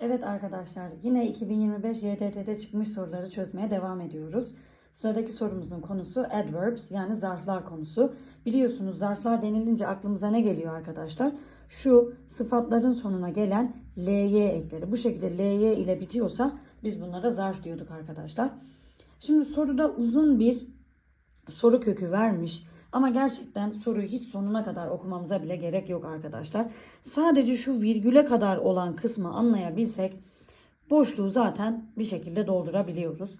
Evet arkadaşlar yine 2025 YDT'de çıkmış soruları çözmeye devam ediyoruz. Sıradaki sorumuzun konusu adverbs yani zarflar konusu. Biliyorsunuz zarflar denilince aklımıza ne geliyor arkadaşlar? Şu sıfatların sonuna gelen ly ekleri. Bu şekilde ly ile bitiyorsa biz bunlara zarf diyorduk arkadaşlar. Şimdi soruda uzun bir soru kökü vermiş. Ama gerçekten soruyu hiç sonuna kadar okumamıza bile gerek yok arkadaşlar. Sadece şu virgüle kadar olan kısmı anlayabilsek boşluğu zaten bir şekilde doldurabiliyoruz.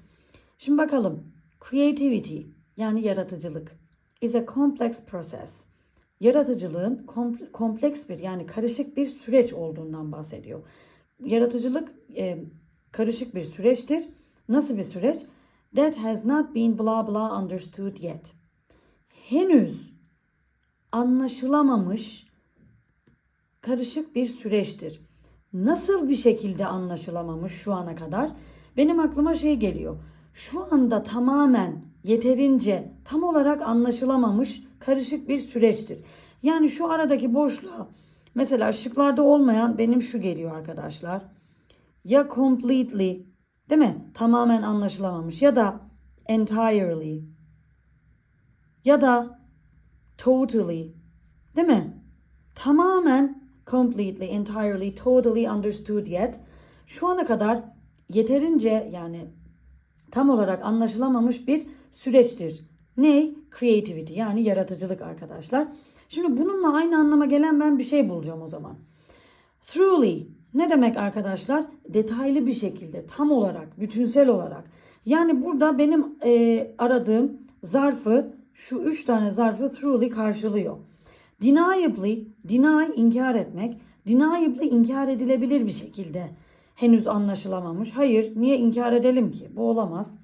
Şimdi bakalım. Creativity yani yaratıcılık is a complex process. Yaratıcılığın kom- kompleks bir yani karışık bir süreç olduğundan bahsediyor. Yaratıcılık e, karışık bir süreçtir. Nasıl bir süreç? That has not been blah blah understood yet. Henüz anlaşılamamış karışık bir süreçtir. Nasıl bir şekilde anlaşılamamış şu ana kadar? Benim aklıma şey geliyor. Şu anda tamamen yeterince tam olarak anlaşılamamış karışık bir süreçtir. Yani şu aradaki boşluğa mesela şıklarda olmayan benim şu geliyor arkadaşlar. Ya completely değil mi? Tamamen anlaşılamamış ya da entirely ya da totally değil mi? Tamamen completely, entirely, totally understood yet şu ana kadar yeterince yani tam olarak anlaşılamamış bir süreçtir. Ne? Creativity yani yaratıcılık arkadaşlar. Şimdi bununla aynı anlama gelen ben bir şey bulacağım o zaman. Truly ne demek arkadaşlar? Detaylı bir şekilde, tam olarak, bütünsel olarak. Yani burada benim e, aradığım zarfı, şu üç tane zarfı truly karşılıyor. Deniably, deny inkar etmek, deniably inkar edilebilir bir şekilde henüz anlaşılamamış. Hayır, niye inkar edelim ki? Bu olamaz.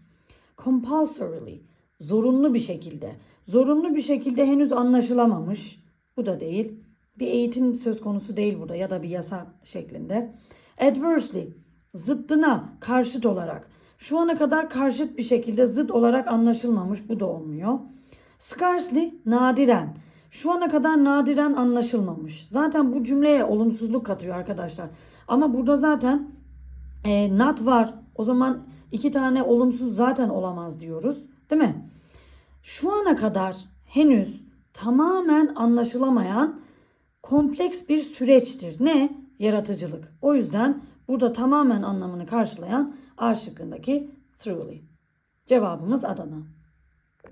Compulsorily, zorunlu bir şekilde. Zorunlu bir şekilde henüz anlaşılamamış. Bu da değil. Bir eğitim söz konusu değil burada ya da bir yasa şeklinde. Adversely, zıttına, karşıt olarak. Şu ana kadar karşıt bir şekilde zıt olarak anlaşılmamış. Bu da olmuyor. Scarcely, nadiren. Şu ana kadar nadiren anlaşılmamış. Zaten bu cümleye olumsuzluk katıyor arkadaşlar. Ama burada zaten e, not var. O zaman iki tane olumsuz zaten olamaz diyoruz. Değil mi? Şu ana kadar henüz tamamen anlaşılamayan kompleks bir süreçtir. Ne? Yaratıcılık. O yüzden burada tamamen anlamını karşılayan A şıkkındaki truly. Cevabımız Adana.